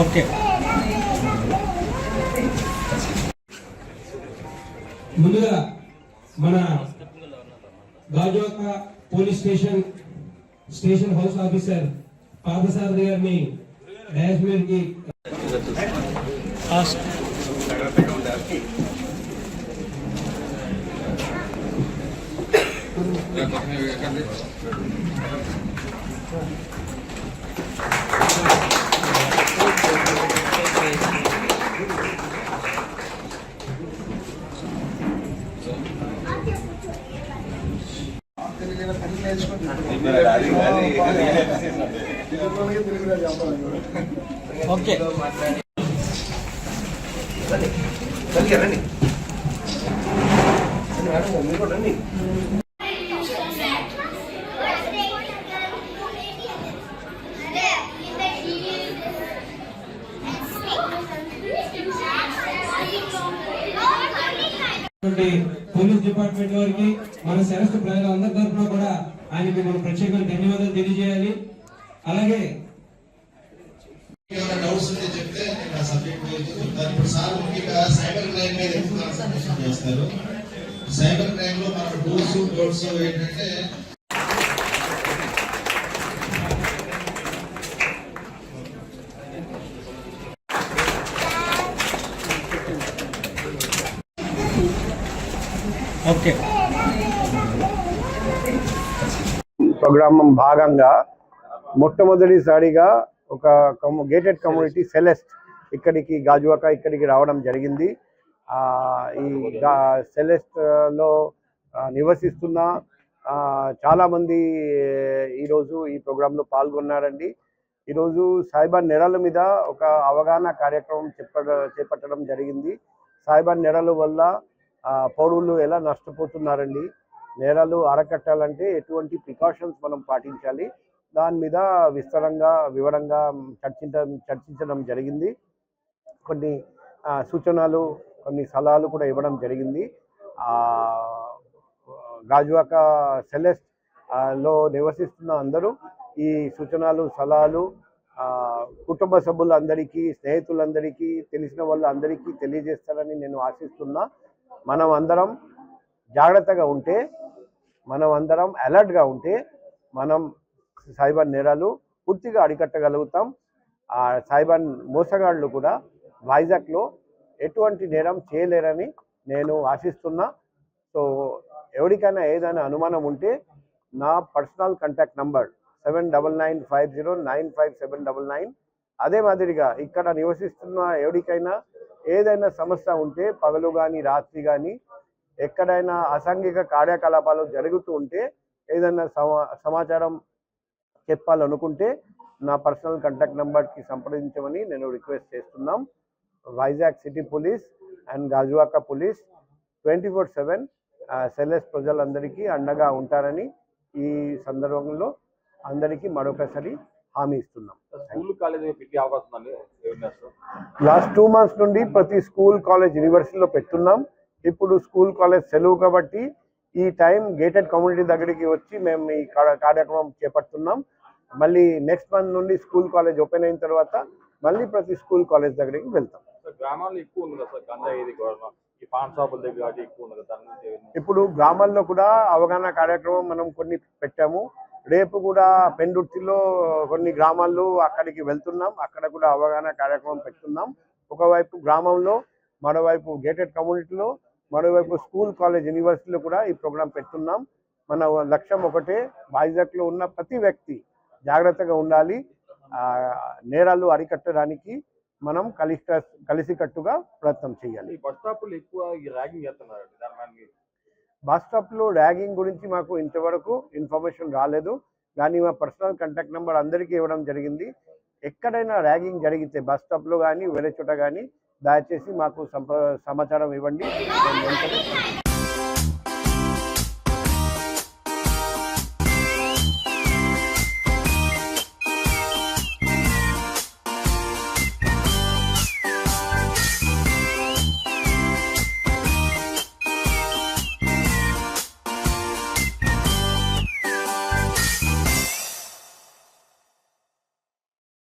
Okay ముందుగా మన Gajuwaka police station station house officer Padasarathi గారిని డాష్ మీదకి ఓకే ఉన్నటువంటి పోలీస్ డిపార్ట్మెంట్ వారికి మన శరస్సు ప్రజలందరి తరఫున కూడా ఆయనకి మనం ప్రత్యేకంగా ధన్యవాదాలు తెలియజేయాలి. అలాగే డౌట్స్ ఉంటే చెప్తే నేను ఆ సబ్జెక్ట్ గురించి చెప్తాను ఇప్పుడు సార్ ముఖ్యంగా సైబర్ క్రైమ్ మీద ఎక్కువ కాన్సన్ట్రేషన్ చేస్తారు. సైబర్ క్రైమ్లో మన డూస్ డోట్స్ ఏంటంటే ఓకే. ప్రోగ్రామ్ భాగంగా మొట్టమొదటిసారిగా ఒక గేటెడ్ కమ్యూనిటీ సెలెస్ట్ ఇక్కడికి గాజువాక ఇక్కడికి రావడం జరిగింది. ఈ సెలెస్ట్లో సెలెస్ట్లో నివసిస్తున్న చాలామంది ఈరోజు ఈ ప్రోగ్రాంలో పాల్గొన్నారండి. ఈరోజు సైబర్ నెరల మీద ఒక అవగాహన కార్యక్రమం చెప్ప చేపట్టడం జరిగింది. సైబర్ నెరల వల్ల పౌరులు ఎలా నష్టపోతున్నారండి? నేరాలు అరకట్టాలంటే ఎటువంటి ప్రికాషన్స్ మనం పాటించాలి. దాని మీద విస్తారంగా వివరంగా చర్చించడం చర్చించడం జరిగింది. కొన్ని సూచనలు కొన్ని సలహాలు కూడా ఇవ్వడం జరిగింది. గాజువాక సెలెస్ట్లో నివసిస్తున్న అందరూ ఈ సూచనలు సలహాలు కుటుంబ సభ్యులందరికీ స్నేహితులందరికీ తెలిసిన వాళ్ళందరికీ తెలియజేస్తారని నేను ఆశిస్తున్నా. మనం అందరం జాగ్రత్తగా ఉంటే మనం అందరం అలర్ట్గా ఉంటే మనం సైబర్ నేరాలు పూర్తిగా అరికట్టగలుగుతాం. ఆ సైబర్ మోసగాళ్ళు కూడా వైజాగ్లో ఎటువంటి నేరం చేయలేరని నేను ఆశిస్తున్నా. సో ఎవరికైనా ఏదైనా అనుమానం ఉంటే నా personal contact number seven double nine five zero nine five seven double nine. అదే మాదిరిగా ఇక్కడ నివసిస్తున్న ఎవరికైనా ఏదైనా సమస్య ఉంటే పగలు కానీ రాత్రి కానీ ఎక్కడైనా అసాంఘిక కార్యకలాపాలు జరుగుతూ ఉంటే ఏదైనా సమా సమాచారం చెప్పాలనుకుంటే నా పర్సనల్ కాంటాక్ట్ నెంబర్కి సంప్రదించమని నేను రిక్వెస్ట్ చేస్తున్నాం. Vizag city police and Gajuwaka police twenty four seven Seles ప్రజలందరికీ అండగా ఉంటారని ఈ సందర్భంలో అందరికీ మరొకసారి హామీ ఇస్తున్నాం. లాస్ట్ టూ మంత్స్ నుండి ప్రతి స్కూల్ కాలేజ్ యూనివర్సిటీలో పెట్టున్నాం. ఇప్పుడు స్కూల్ కాలేజ్ సెలవు కాబట్టి ఈ టైం గేటెడ్ కమ్యూనిటీ దగ్గరికి వచ్చి మేము ఈ కార్య- కార్యక్రమం చేపడుతున్నాం. మళ్ళీ నెక్స్ట్ మంత్ నుండి స్కూల్ కాలేజ్ ఓపెన్ అయిన తర్వాత మళ్ళీ ప్రతి స్కూల్ కాలేజ్ దగ్గరికి వెళ్తాం. గ్రామాల్లో ఎక్కువ ఉంది కదా సార్. ఇప్పుడు గ్రామాల్లో కూడా అవగాహన కార్యక్రమం మనం కొన్ని పెట్టాము. రేపు కూడా పెండుర్తిలో కొన్ని గ్రామాల్లో అక్కడికి వెళ్తున్నాం. అక్కడ కూడా అవగాహన కార్యక్రమం పెట్టున్నాం ఒకవైపు గ్రామంలో మరోవైపు గేటెడ్ కమ్యూనిటీలో మరోవైపు స్కూల్ కాలేజ్ యూనివర్సిటీలో కూడా ఈ ప్రోగ్రాం పెట్టున్నాం. మన లక్ష్యం ఒకటే వైజాగ్లో ఉన్న ప్రతి వ్యక్తి జాగ్రత్తగా ఉండాలి. నేరాలు అరికట్టడానికి మనం కలిసి కలిసికట్టుగా ప్రయత్నం చేయాలి. ఈ బస్ స్టాప్లు ఎక్కువ ఈ ర్యాగింగ్ చేస్తున్నారు బస్ స్టాప్లో ర్యాగింగ్ గురించి మాకు ఇంతవరకు ఇన్ఫర్మేషన్ రాలేదు. కానీ మా పర్సనల్ కాంటాక్ట్ నెంబర్ అందరికీ ఇవ్వడం జరిగింది. ఎక్కడైనా ర్యాగింగ్ జరిగితే బస్ స్టాప్లో కానీ వేరే చోట కానీ దయచేసి మాకు సమాచారం ఇవ్వండి.